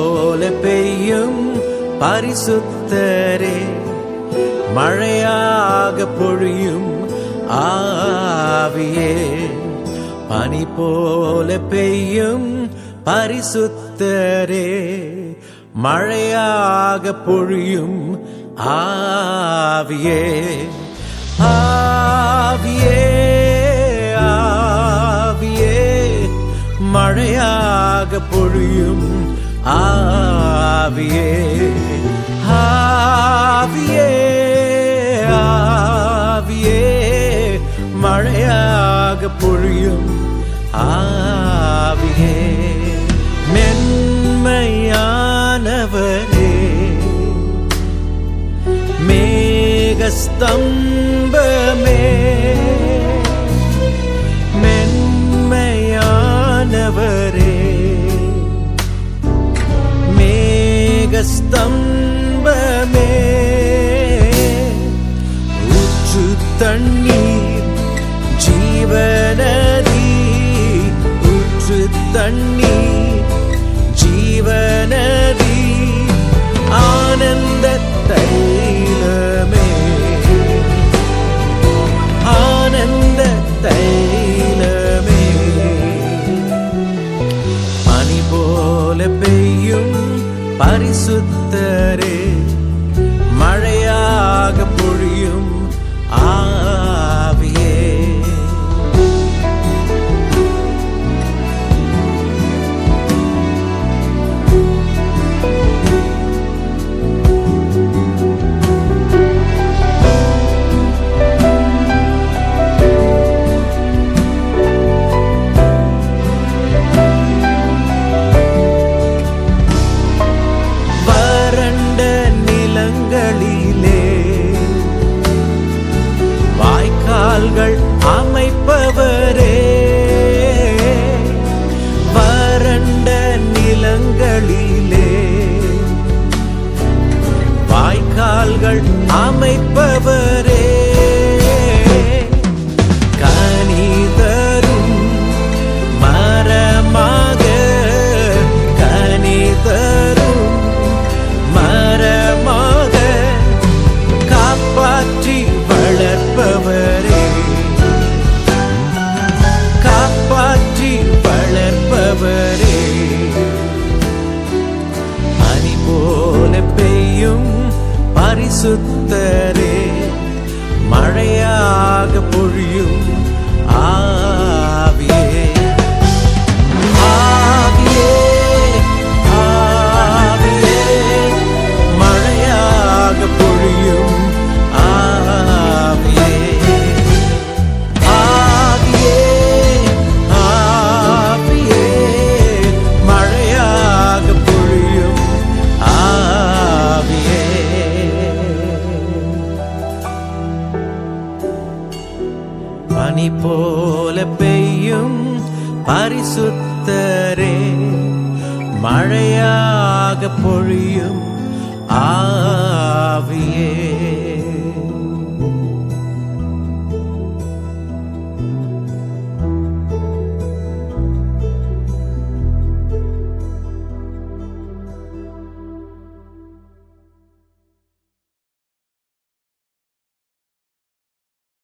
போல பெய்யும் பரிசுத்தரே. மழையாக பொழியும் ஆவியே. பனி போல பெய்யும் பரிசுத்தரே. மழையாக பொழியும் ஆவியே. ஆவியே ஆவியே. மழையாக பொழியும் ஆவியே ஆவியே ஆவியே மழையாக பொழியும் ஆவியே. மென்மையானவரே மேகஸ்தம்பமே தண்ணி தண்ணீர் ஜீவனதி ஆனந்த தைலமே ஆனந்த தைலமே பனி போல பெய்யும் பரிசுத்தரே. மழையாக பொழியும் வாய்க்கால்கள் அமைப்பவரே. வறண்ட நிலங்களிலே. வாய்க்கால்கள் அமைப்பவரே. பரிசுத்தரே மழையாக பொழியும் ஆ பனி போல பெய்யும் பரிசுத்தரே. மழையாக பொழியும் ஆவியே.